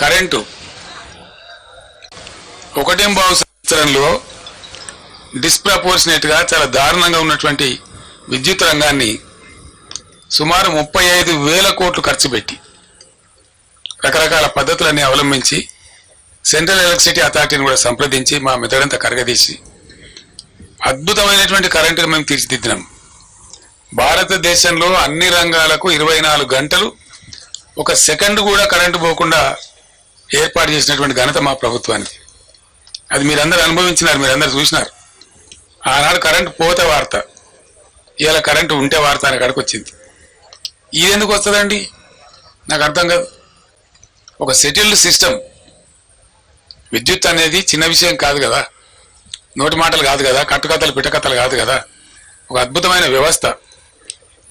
Current. ఒకటేంబావు సంవత్సరంలో డిస్ప్రపోర్షనేట్గా చాలా దారుణంగా ఉన్నటువంటి విద్యుత్ రంగాన్ని సుమారు ముప్పై ఐదు వేల కోట్లు ఖర్చు పెట్టి రకరకాల పద్ధతులన్నీ అవలంబించి సెంట్రల్ ఎలక్ట్రిసిటీ అథారిటీని కూడా సంప్రదించి మా మెదడంతా కరగదీసి అద్భుతమైనటువంటి కరెంటును మేము తీర్చిదిద్దినాం. భారతదేశంలో అన్ని రంగాలకు ఇరవై నాలుగు గంటలు ఒక సెకండ్ కూడా కరెంటు పోకుండా ఏర్పాటు చేసినటువంటి ఘనత మా ప్రభుత్వానికి. అది మీరందరూ అనుభవించినారు మీరందరూ చూసినారు. ఆనాడు కరెంటు పోతే వార్త. ఇలా కరెంటు ఉంటే వార్త అని అక్కడికి వచ్చింది ఇది ఎందుకు వస్తుందండి? నాకు అర్థం కాదు. ఒక సెటిల్డ్ సిస్టమ్. విద్యుత్ అనేది చిన్న విషయం కాదు కదా. నోటి మాటలు కాదు కదా. కట్టుకథలు పిట్టకథలు కాదు కదా. ఒక అద్భుతమైన వ్యవస్థ.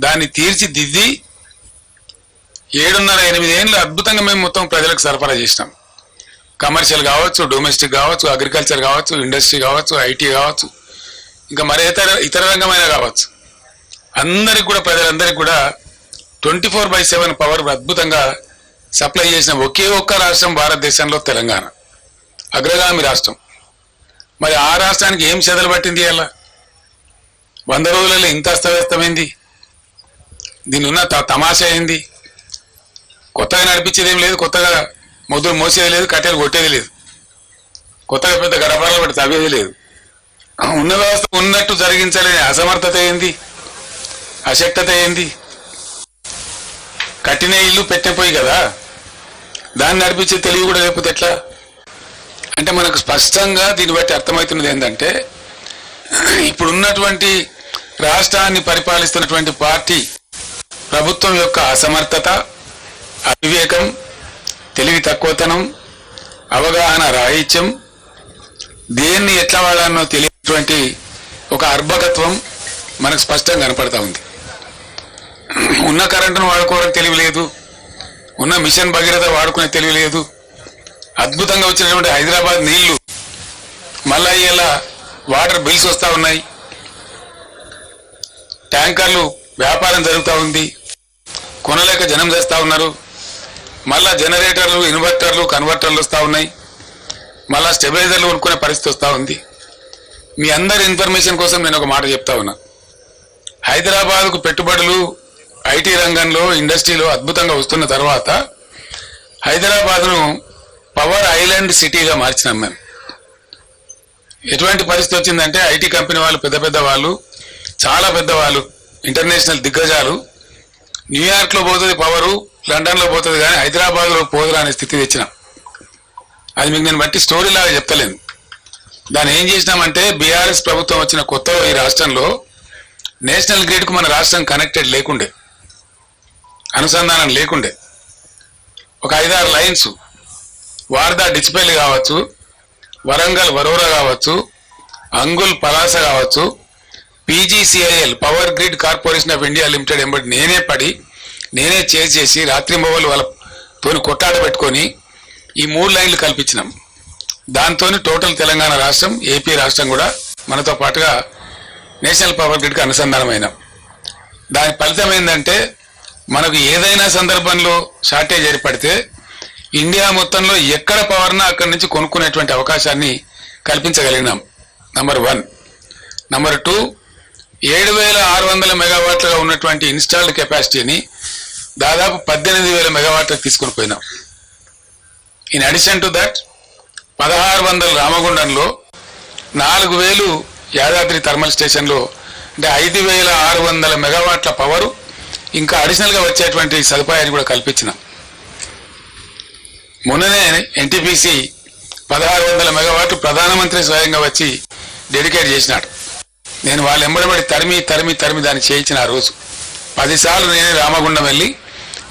దాన్ని తీర్చిదిద్ది ఏడున్నర ఎనిమిది ఏళ్ళు అద్భుతంగా మేము మొత్తం ప్రజలకు సరఫరా చేసినాం. కమర్షియల్ కావచ్చు డొమెస్టిక్ కావచ్చు అగ్రికల్చర్ కావచ్చు ఇండస్ట్రీ కావచ్చు ఐటీ కావచ్చు ఇంకా మరి ఇతర ఇతర రంగమైన కావచ్చు. అందరికి కూడా ప్రజలందరికీ కూడా twenty four by seven power అద్భుతంగా సప్లై చేసిన ఒకే ఒక్క రాష్ట్రం భారతదేశంలో తెలంగాణ. అగ్రగామి రాష్ట్రం. మరి ఆ రాష్ట్రానికి ఏం చెదలు పట్టింది అలా వంద రోజులలో ఇంత అస్తవ్యస్తమైంది. దీని ఉన్న త- తమాషా ఏంది? కొత్తగా నడిపించేది ఏం లేదు కొత్తగా ముద్దులు మోసేది లేదు కట్టెలు కొట్టేది లేదు. కొత్తగా పెద్ద గడపడాలు పెట్టి తవ్వేది లేదు. ఉన్న వ్యవస్థ ఉన్నట్టు జరిగించలేని అసమర్థత ఏంది? అశక్తత ఏంది? కట్టిన ఇల్లు పెట్టిపోయి కదా దాన్ని నడిపించే తెలివి కూడా లేకపోతే ఎట్లా? అంటే మనకు స్పష్టంగా దీన్ని బట్టి అర్థమవుతున్నది ఏంటంటే ఇప్పుడున్నటువంటి రాష్ట్రాన్ని పరిపాలిస్తున్నటువంటి పార్టీ ప్రభుత్వం యొక్క అసమర్థత అవివేకం తెలివి తక్కువతనం అవగాహన రాహిత్యం దేన్ని ఎట్లా వాడాలనో తెలియనటువంటి ఒక అర్భకత్వం మనకు స్పష్టంగా కనపడతా ఉంది. ఉన్న కరెంటును వాడుకోవడం తెలివి లేదు. ఉన్న మిషన్ భగీరథ వాడుకునే తెలివి లేదు. అద్భుతంగా వచ్చినటువంటి హైదరాబాద్ నీళ్ళు మళ్ళా ఇలా వాటర్ బిల్స్ వస్తూ ఉన్నాయి. ట్యాంకర్లు వ్యాపారం జరుగుతూ ఉంది. కొనలేక జనం చేస్తూ ఉన్నారు. మళ్ళా జనరేటర్లు ఇన్వర్టర్లు కన్వర్టర్లు వస్తూ ఉన్నాయి. మళ్ళా స్టెబిలైజర్లు కొనుక్కునే పరిస్థితి వస్తూ ఉంది. మీ అందరి ఇన్ఫర్మేషన్ కోసం నేను ఒక మాట చెప్తా ఉన్నా. హైదరాబాద్కు పెట్టుబడులు ఐటీ రంగంలో ఇండస్ట్రీలో అద్భుతంగా వస్తున్న తర్వాత హైదరాబాద్ను పవర్ ఐలాండ్ సిటీగా మార్చినాం మేము. ఎటువంటి పరిస్థితి వచ్చిందంటే ఐటీ కంపెనీ వాళ్ళు పెద్ద పెద్ద వాళ్ళు చాలా పెద్దవాళ్ళు ఇంటర్నేషనల్ దిగ్గజాలు. న్యూయార్క్లో పోతుంది పవరు లండన్లో పోతుంది కానీ హైదరాబాద్లో పోదురా అనే స్థితి తెచ్చిన. అది మీకు నేను బట్టి స్టోరీ లాగా చెప్తలేను. దాన్ని ఏం చేసినామంటే బీఆర్ఎస్ ప్రభుత్వం వచ్చిన కొత్తలో ఈ రాష్ట్రంలో నేషనల్ గ్రిడ్కు మన రాష్ట్రం కనెక్టెడ్ లేకుండే. అనుసంధానం లేకుండే. ఒక ఐదారు లైన్స్ వార్దా డిచిపల్లి కావచ్చు వరంగల్ వరోరా కావచ్చు అంగుల్ పలాస కావచ్చు PGCIL power grid corporation of India limited ఎంబడి నేనే పడి నేనే చేసేసి రాత్రింబవలు వాళ్ళతోని కొట్టాడ పెట్టుకొని ఈ మూడు లైన్లు కల్పించినాం. దాంతో టోటల్ తెలంగాణ రాష్ట్రం ఏపీ రాష్ట్రం కూడా మనతో పాటుగా నేషనల్ పవర్ గ్రిడ్కి అనుసంధానమైనాం. దాని ఫలితం ఏంటంటే మనకు ఏదైనా సందర్భంలో షార్టేజ్ ఏర్పడితే ఇండియా మొత్తంలో ఎక్కడ పవర్నా అక్కడి నుంచి కొనుక్కునేటువంటి అవకాశాన్ని కల్పించగలిగినాం. నంబర్ వన్ నంబర్ టూ ఏడు వేల ఆరు వందల మెగావాట్లుగా ఉన్నటువంటి ఇన్స్టాల్డ్ కెపాసిటీని దాదాపు పద్దెనిమిది వేల మెగావాట్లకు తీసుకుని పోయినాం. ఇన్ అడిషన్ టు దట్ పదహారు వందల రామగుండంలో నాలుగు వేలు యాదాద్రి థర్మల్ స్టేషన్లో అంటే ఐదు వేల ఆరు వందల మెగావాట్ల పవరు ఇంకా అడిషనల్గా వచ్చేటువంటి సదుపాయాన్ని కూడా కల్పించినాం. మొన్ననే ఎన్టీపీసీ పదహారు వందల మెగావాట్లు ప్రధానమంత్రి స్వయంగా వచ్చి డెడికేట్ చేసినాడు. నేను వాళ్ళు ఎంబడబడి తరిమి తరిమి తరిమి దాన్ని చేయించిన ఆ రోజు. పదిసార్లు నేనే రామగుండం వెళ్ళి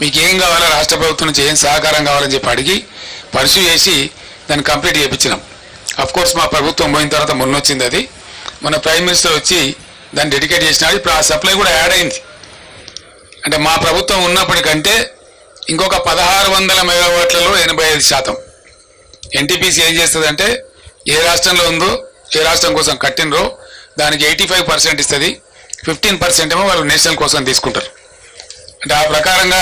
మీకు ఏం కావాలో? రాష్ట్ర ప్రభుత్వం నుంచి ఏం సహకారం కావాలని చెప్పి అడిగి పర్సూ చేసి దాన్ని కంప్లీట్ చేయించినాం. అఫ్ కోర్స్ మా ప్రభుత్వం పోయిన తర్వాత మొన్న వచ్చింది అది. మన ప్రైమ్ మినిస్టర్ వచ్చి దాన్ని డెడికేట్ చేసినాడు. ఇప్పుడు ఆ సప్లై కూడా యాడ్ అయింది. అంటే మా ప్రభుత్వం ఉన్నప్పటికంటే ఇంకొక పదహారు వందల మెగావాట్లలో ఎనభై ఐదు శాతం. ఎన్టీపీసీ ఏం చేస్తుందంటే ఏ రాష్ట్రంలో ఉందో ఏ రాష్ట్రం కోసం కట్టినరో దానికి ఎయిటీ ఫైవ్ పర్సెంట్ ఇస్తుంది. ఫిఫ్టీన్ పర్సెంట్ ఏమో వాళ్ళు నేషనల్ కోసం తీసుకుంటారు. అంటే ఆ ప్రకారంగా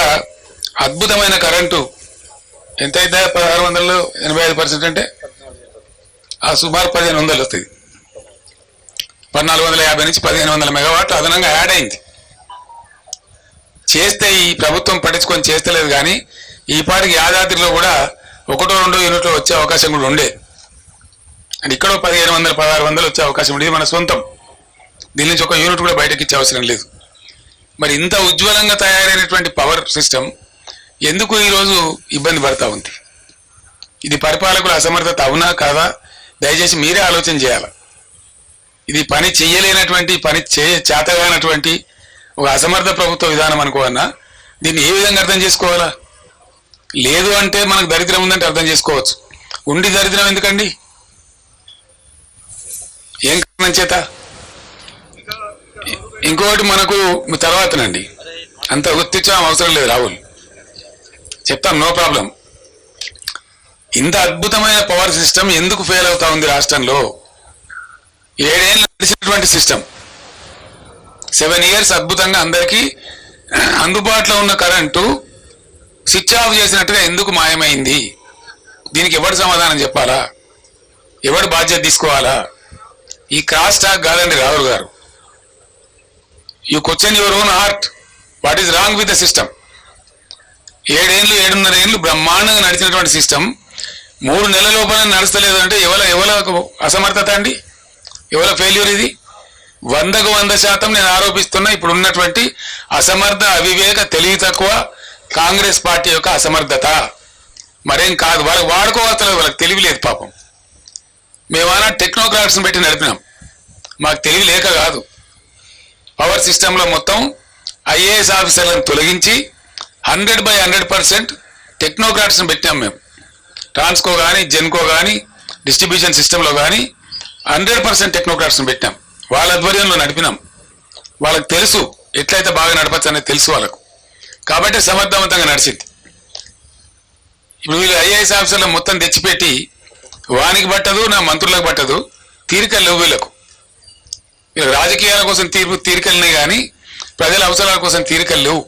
అద్భుతమైన కరెంటు ఎంత పదహారు వందలు ఎనభై ఐదు పర్సెంట్ అంటే ఆ సుమారు పదిహేను వందలు వస్తుంది పద్నాలుగు వందల యాభై నుంచి పదిహేను వందల మెగావాట్లు అదనంగా యాడ్ అయింది. చేస్తే ఈ ప్రభుత్వం పట్టించుకొని చేస్తలేదు కానీ ఈ పాటికి యాదాద్రిలో కూడా ఒకటో రెండో యూనిట్లో వచ్చే అవకాశం కూడా ఉండే. అండ్ ఇక్కడో పదిహేను వందల పదహారు వందలు వచ్చే అవకాశం ఉండేది మన సొంతం. దీని నుంచి ఒక యూనిట్ కూడా బయటకి ఇచ్చే అవసరం లేదు. మరి ఇంత ఉజ్వలంగా తయారైనటువంటి పవర్ సిస్టమ్ ఎందుకు ఈరోజు ఇబ్బంది పడతా ఉంది? ఇది పరిపాలకుల అసమర్థత అవునా కాదా? దయచేసి మీరే ఆలోచన చేయాలి? ఇది పని చేయలేనటువంటి పని చే చేతగానటువంటి ఒక అసమర్థ ప్రభుత్వ విధానం అనుకోవన్నా దీన్ని ఏ విధంగా అర్థం చేసుకోవాలా? లేదు అంటే మనకు దరిద్రం ఉందంటే అర్థం చేసుకోవచ్చు. ఉండి దరిద్రం ఎందుకండి? ఏం కారణం చేత? ఇంకొకటి మనకు తర్వాతనండి. అంత గుర్తించడం అవసరం లేదు రాహుల్. చెప్తాం నో ప్రాబ్లం. ఇంత అద్భుతమైన పవర్ సిస్టమ్ ఎందుకు ఫెయిల్ అవుతా ఉంది రాష్ట్రంలో? ఏడేళ్ళు నడిచినటువంటి సిస్టమ్ సెవెన్ ఇయర్స్ అద్భుతంగా అందరికీ అందుబాటులో ఉన్న కరెంటు స్విచ్ ఆఫ్ చేసినట్టుగా ఎందుకు మాయమైంది? దీనికి ఎవడు సమాధానం చెప్పాలా? ఎవడు బాధ్యత తీసుకోవాలా? ఈ క్రాస్ టాక్ కాదండి Rahul garu. You question your own heart what is wrong with the system ఏడేళ్ళు ఏడున్నర ఏళ్ళు బ్రహ్మాండంగా నడిచినటువంటి సిస్టమ్ మూడు నెలల లోపల నడుస్తలేదు అంటే ఎవల ఎవల అసమర్థత అండి? ఎవల ఫెయిల్యూర్ ఇది? వందకు వంద శాతం నేను ఆరోపిస్తున్నా. ఇప్పుడు ఉన్నటువంటి అసమర్థ అవివేక తెలివి తక్కువ కాంగ్రెస్ పార్టీ యొక్క అసమర్థత. మరేం కాదు వాళ్ళకి వాడుకోవస్తలేదు వాళ్ళకి తెలివి లేదు పాపం. మేమన్నా టెక్నోక్రాట్స్ని పెట్టి నడిపినాం. మాకు తెలివి లేక కాదు. పవర్ సిస్టంలో మొత్తం ఐఏఎస్ ఆఫీసర్లను తొలగించి హండ్రెడ్ బై హండ్రెడ్ పర్సెంట్ టెక్నోక్రాట్స్ని పెట్టాం మేము. ట్రాన్స్కో కానీ జెన్కో కానీ డిస్ట్రిబ్యూషన్ సిస్టంలో కానీ హండ్రెడ్ పర్సెంట్ టెక్నోక్రాట్స్ని పెట్టాం. వాళ్ళ ఆధ్వర్యంలో నడిపినాం. వాళ్ళకి తెలుసు ఎట్లయితే బాగా నడపచ్చు అనేది తెలుసు వాళ్ళకు. కాబట్టి సమర్థవంతంగా నడిచింది. ఇప్పుడు వీళ్ళు ఐఏఎస్ ఆఫీసర్లు మొత్తం తెచ్చిపెట్టి వానికి పట్టదు నా మంత్రులకు పట్టదు తీరిక లేవు వీళ్ళకు. రాజకీయాల కోసం తీర్పు తీరికలున్నాయి కానీ ప్రజల అవసరాల కోసం తీరికలు లేవు.